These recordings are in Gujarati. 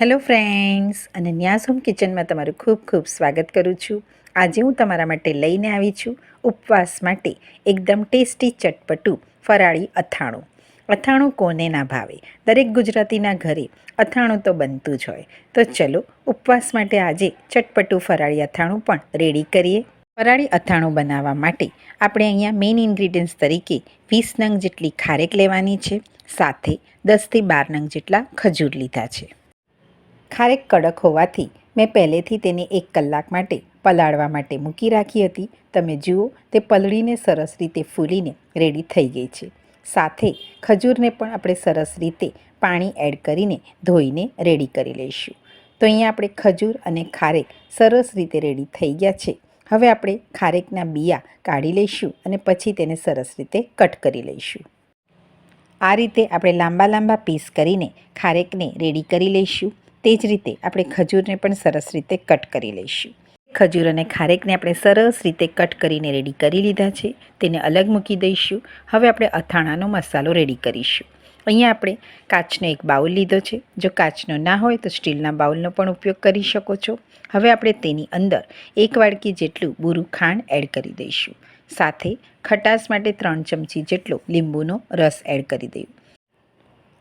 હેલો ફ્રેન્ડ્સ અને ન્યાસ હોમ કિચનમાં તમારું ખૂબ ખૂબ સ્વાગત કરું છું. આજે હું તમારા માટે લઈને આવી છું ઉપવાસ માટે એકદમ ટેસ્ટી ચટપટું ફરાળી અથાણું. અથાણું કોને ના ભાવે? દરેક ગુજરાતીના ઘરે અથાણું તો બનતું જ હોય. તો ચલો ઉપવાસ માટે આજે ચટપટું ફરાળી અથાણું પણ રેડી કરીએ. ફરાળી અથાણું બનાવવા માટે આપણે અહીંયા મેઇન ઇન્ગ્રીડિયન્ટ્સ તરીકે વીસ નંગ જેટલી ખારેક લેવાની છે. સાથે દસથી બાર નંગ જેટલા ખજૂર લીધા છે. ખારેક કડક હોવાથી મેં પહેલેથી તેને એક કલાક માટે પલાળવા માટે મૂકી રાખી હતી. તમે જુઓ, તે પલળીને સરસ રીતે ફૂલીને રેડી થઈ ગઈ છે. સાથે ખજૂરને પણ આપણે સરસ રીતે પાણી એડ કરીને ધોઈને રેડી કરી લઈશું. તો અહીંયા આપણે ખજૂર અને ખારેક સરસ રીતે રેડી થઈ ગયા છે. હવે આપણે ખારેકના બિયા કાઢી લઈશું અને પછી તેને સરસ રીતે કટ કરી લઈશું. આ રીતે આપણે લાંબા લાંબા પીસ કરીને ખારેકને રેડી કરી લઈશું. તે જ રીતે આપણે ખજૂરને પણ સરસ રીતે કટ કરી લઈશું. ખજૂર અને ખારેકને આપણે સરસ રીતે કટ કરીને રેડી કરી લીધા છે. તેને અલગ મૂકી દઈશું. હવે આપણે અથાણાનો મસાલો રેડી કરીશું. અહીંયા આપણે કાચનો એક બાઉલ લીધો છે. જો કાચનો ના હોય તો સ્ટીલના બાઉલનો પણ ઉપયોગ કરી શકો છો. હવે આપણે તેની અંદર એક વાડકી જેટલું બુરું ખાંડ એડ કરી દઈશું. સાથે ખટાશ માટે ત્રણ ચમચી જેટલો લીંબુનો રસ એડ કરી દઈએ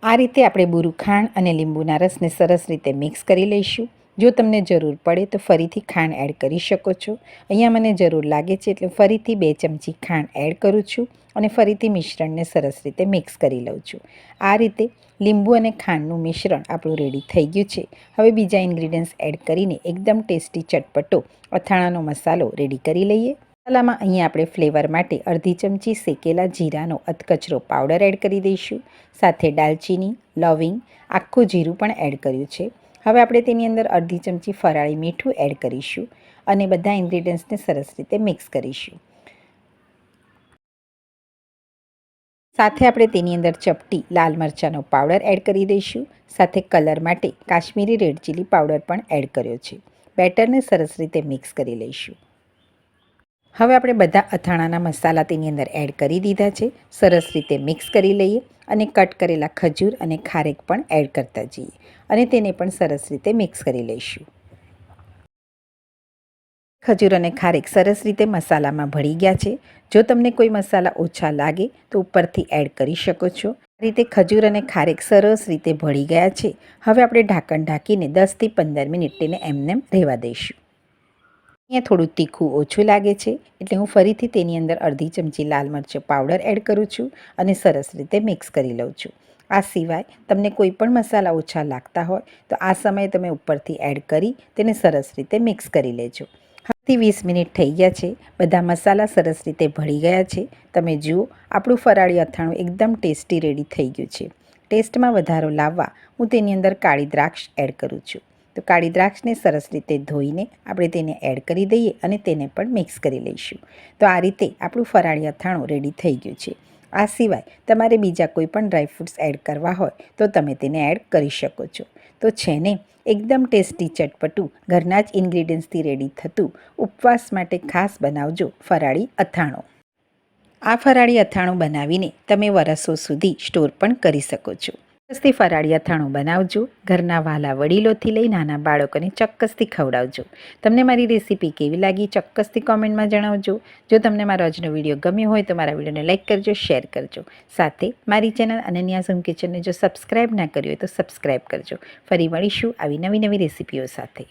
આ રીતે આપણે બુરું ખાંડ અને લીંબુના રસને સરસ રીતે મિક્સ કરી લઈશું. જો તમને જરૂર પડે તો ફરીથી ખાંડ એડ કરી શકો છો. અહીંયા મને જરૂર લાગે છે એટલે ફરીથી બે ચમચી ખાંડ એડ કરું છું અને ફરીથી મિશ્રણને સરસ રીતે મિક્સ કરી લઉં છું. આ રીતે લીંબુ અને ખાંડનું મિશ્રણ આપણું રેડી થઈ ગયું છે. હવે બીજા ઇન્ગ્રીડિયન્ટ્સ એડ કરીને એકદમ ટેસ્ટી ચટપટો અથાણાનો મસાલો રેડી કરી લઈએ. મસાલામાં અહીં આપણે ફ્લેવર માટે અડધી ચમચી શેકેલા જીરાનો અધકચરો પાવડર એડ કરી દઈશું. સાથે દાલચીની, લવિંગ, આખું જીરું પણ એડ કર્યું છે. હવે આપણે તેની અંદર અડધી ચમચી ફરાળી મીઠું એડ કરીશું અને બધા ઇન્ગ્રીડિયન્ટ્સને સરસ રીતે મિક્સ કરીશું. સાથે આપણે તેની અંદર ચપટી લાલ મરચાંનો પાવડર એડ કરી દઈશું. સાથે કલર માટે કાશ્મીરી રેડ ચીલી પાવડર પણ એડ કર્યો છે. બેટરને સરસ રીતે મિક્સ કરી લઈશું. હવે આપણે બધા અથાણાના મસાલા તેની અંદર એડ કરી દીધા છે. સરસ રીતે મિક્સ કરી લઈએ અને કટ કરેલા ખજૂર અને ખારેક પણ એડ કરતા જઈએ અને તેને પણ સરસ રીતે મિક્સ કરી લઈશું. ખજૂર અને ખારેક સરસ રીતે મસાલામાં ભળી ગયા છે. જો તમને કોઈ મસાલા ઓછા લાગે તો ઉપરથી એડ કરી શકો છો. આ રીતે ખજૂર અને ખારેક સરસ રીતે ભળી ગયા છે. હવે આપણે ઢાંકણ ઢાંકીને દસથી પંદર મિનિટ તેને એમનેમ રહેવા દઈશું. અહીંયા થોડું તીખું ઓછું લાગે છે, એટલે હું ફરીથી તેની અંદર અડધી ચમચી લાલ મરચું પાવડર એડ કરું છું અને સરસ રીતે મિક્સ કરી લઉં છું. આ સિવાય તમને કોઈ પણ મસાલા ઓછા લાગતા હોય, તો આ સમયે તમે ઉપરથી એડ કરી તેને સરસ રીતે મિક્સ કરી લેજો. હાથી વીસ મિનિટ થઈ ગયા છે, બધા મસાલા સરસ રીતે ભળી ગયા છે. તમે જુઓ, આપણું ફરાળી અથાણું એકદમ ટેસ્ટી રેડી થઈ ગયું છે. ટેસ્ટમાં વધારો લાવવા હું તેની અંદર કાળી દ્રાક્ષ એડ કરું છું. તો કાળી દ્રાક્ષને સરસ રીતે ધોઈને આપણે તેને એડ કરી દઈએ અને તેને પણ મિક્સ કરી લઈશું. તો આ રીતે આપણું ફરાળી અથાણું રેડી થઈ ગયું છે. આ સિવાય તમારે બીજા કોઈ પણ ડ્રાયફ્રૂટ્સ એડ કરવા હોય તો તમે તેને એડ કરી શકો છો. તો છે ને, એકદમ ટેસ્ટી ચટપટું ઘરના જ ઇન્ગ્રીડિયન્ટ્સથી રેડી થતું ઉપવાસ માટે ખાસ બનાવજો ફરાળી અથાણું. આ ફરાળી અથાણું બનાવીને તમે વરસો સુધી સ્ટોર પણ કરી શકો છો. ચોક્કસથી ફરાળી અથાણું બનાવજો, ઘરના વાલા વડીલોથી લઈ નાના બાળકોને ચોક્કસથી ખવડાવજો. તમને મારી રેસીપી કેવી લાગી ચોક્કસથી કોમેન્ટમાં જણાવજો. જો તમને મારો આજનો વીડિયો ગમ્યો હોય તો મારા વિડીયોને લાઇક કરજો, શેર કરજો. સાથે મારી ચેનલ અનન્યાસ હોમ કિચનને જો સબસ્ક્રાઈબ ના કર્યું હોય તો સબસ્ક્રાઈબ કરજો. ફરી મળીશું આવી નવી નવી રેસીપીઓ સાથે.